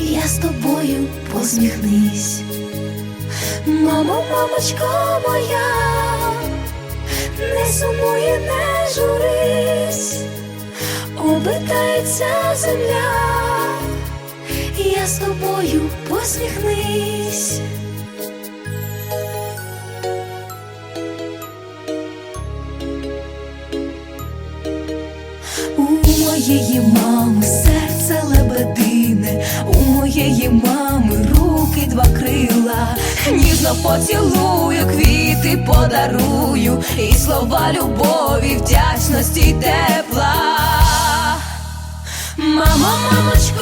я з тобою посміхнись. Мамо, мамочко моя, не сумуй, і не журись, обертається земля, я з тобою посміхнись. У моєї мами моєї мами руки два крила, ніжно поцілую, квіти подарую, і слова любові, вдячності тепла. Мамо, мамочко